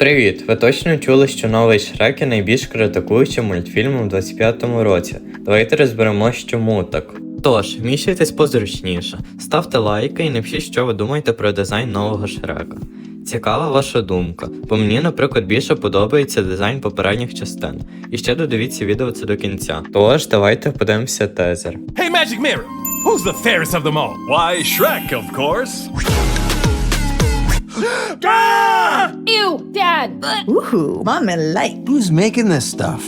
Привіт! Ви точно чули, що новий Шрек є найбільш критикуючим мультфільмом у 25-му році. Давайте розберемось, чому так. Тож, вміщуйтесь позручніше, ставте лайки і напишіть, що ви думаєте про дизайн нового Шрека. Цікава ваша думка, бо мені, наприклад, більше подобається дизайн попередніх частин. І ще додивіться відео це до кінця. Тож, давайте подивимося тезер. Hey, Magic Mirror, who's the fairest of them all? Why, Shrek, of course. Ew, Dad! Ooh, mommy like. Who's making this stuff?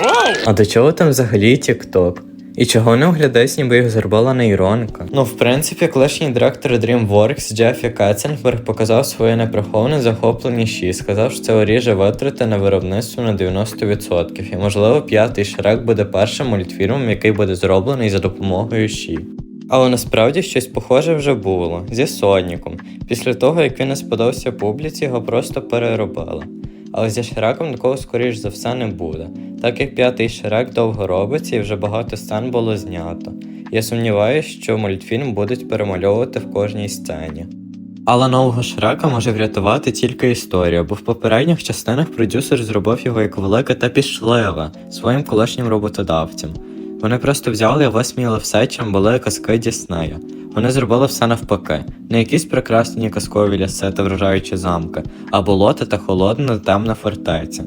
Whoa! А до чого там взагалі TikTok? І чого не оглядається, ніби їх зробила нейронка? Ну, в принципі, колишній директор DreamWorks Джеффі Катценберг показав своє неприховане захопленість і сказав, що це оріже витрати на виробництво на 90%. І можливо, п'ятий Шрек буде першим мультфільмом, який буде зроблений за допомогою Ші. Але насправді щось похоже вже було зі Соніком. Після того, як він не сподобався публіці, його просто переробили. Але зі Шреком такого скоріш за все не буде, так як п'ятий Шрек довго робиться і вже багато сцен було знято. Я сумніваюся, що мультфільм будуть перемальовувати в кожній сцені. Але нового Шрека може врятувати тільки історія, бо в попередніх частинах продюсер зробив його як велике та пішливе своїм колишнім роботодавцям. Вони просто взяли і висміяли все, чим були казки Діснея. Вони зробили все навпаки, не якісь прекрасні казкові ліси та вражаючі замки, а болота та холодна темна фортеця.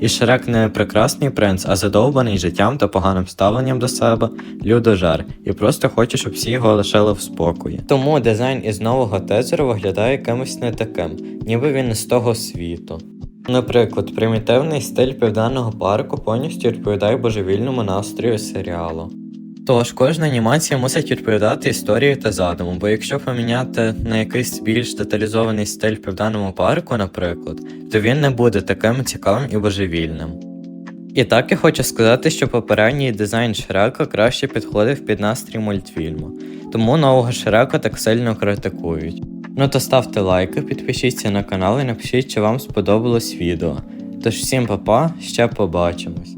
І Шрек не прекрасний принц, а задовбаний життям та поганим ставленням до себе людожер, і просто хоче, щоб всі його лишили в спокої. Тому дизайн із нового тезеру виглядає якимось не таким, ніби він з того світу. Наприклад, примітивний стиль південного парку повністю відповідає божевільному настрою серіалу. Тож кожна анімація мусить відповідати історії та задуму, бо якщо поміняти на якийсь більш деталізований стиль південному парку, наприклад, то він не буде таким цікавим і божевільним. І так я хочу сказати, що попередній дизайн Шрека краще підходив під настрій мультфільму, тому нового Шрека так сильно критикують. Ну то ставте лайки, підпишіться на канал і напишіть, чи вам сподобалось відео. Тож всім па-па, ще побачимось.